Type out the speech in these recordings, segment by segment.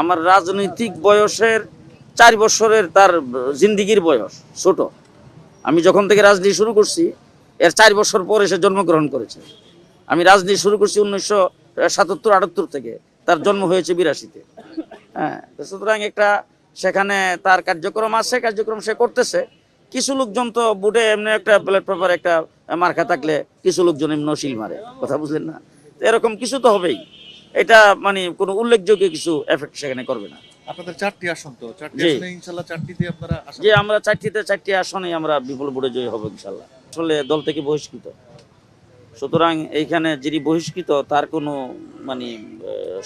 আমার রাজনৈতিক বয়সের চার বছরের তার জিন্দিগির বয়স, ছোট। আমি যখন থেকে রাজনীতি শুরু করছি, এর চার বছর পরে সে জন্মগ্রহণ করেছে। আমি রাজনীতি শুরু করছি উনিশশো সাতাত্তর, আটাত্তর থেকে। তার জন্ম হয়েছে বিরাশিতে। হ্যাঁ সুতরাং একটা সেখানে তার কার্যক্রম আছে, কার্যক্রম সে করতেছে। কিছু লোকজন তো বুটে এমনি একটা প্লেট পেপার একটা মার্কা থাকলে কিছু লোকজন এমনি নশিল মারে। কথা বুঝলেন না? এরকম কিছু তো হবেই। এটা মানে কোনো উল্লেখযোগ্য কিছু এফেক্ট সেখানে করবে না। আপনাদের চারটি আসন তো। চারটি আসনে ইনশাল্লাহ চারটিতে আপনারা যে আমরা চারটিতে চারটি আসনে আমরা বিপুল জয়ী হব ইনশাল্লাহ। আসলে দল থেকে বহিষ্কৃত। সুতরাং এইখানে যিনি বহিষ্কৃত তার কোনো মানে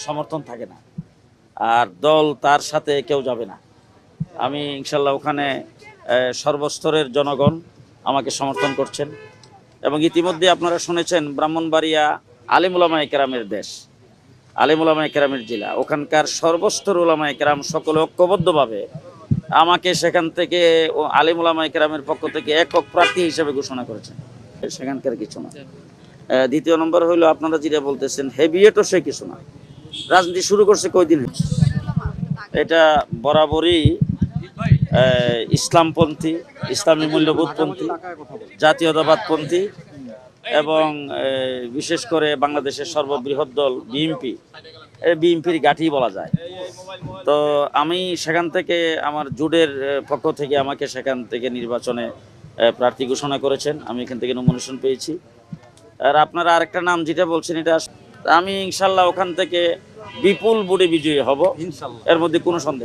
সমর্থন থাকে না। আর দল তার সাথে কেউ যাবে না। আমি ইনশাল্লাহ ওখানে সর্বস্তরের জনগণ আমাকে সমর্থন করছেন। এবং ইতিমধ্যে আপনারা শুনেছেন ব্রাহ্মণবাড়িয়া আলিমুলামা একরামের দেশ। আলিমুলামা একরামের জেলা। ওখানকার সর্বস্তর উলামা একরাম সকলে ঐক্যবদ্ধভাবে আমাকে সেখান থেকে আলিমুলামা একরামের পক্ষ থেকে একক প্রার্থী হিসেবে ঘোষণা করেছেন। সেখানকার কিছু না। দ্বিতীয় নম্বর হইল, আপনারা যেটা বলতেছেন, হেভিয়েটও সে কিছু না। রাজনীতি শুরু করছে কয়দিন? এটা বরাবরই ইসলামপন্থী, ইসলামী মূল্যবোধপন্থী, জাতীয়তাবাদপন্থী এবং বিশেষ করে বাংলাদেশের সর্ববৃহৎ দল বিএনপি বিএনপির গাঠি বলা যায়। তো আমি সেখান থেকে আমার জুডের পক্ষ থেকে আমাকে সেখান থেকে নির্বাচনে প্রার্থী ঘোষণা করেছেন। আমি এখান থেকে নমিনেশন পেয়েছি। আর আপনারা আরেকটা নাম যেটা বলছেন এটা আমি ইনশাল্লাহ ওখান থেকে বিপুল বুড়ে বিজয়ী হব। এর মধ্যে কোনো সন্দেহ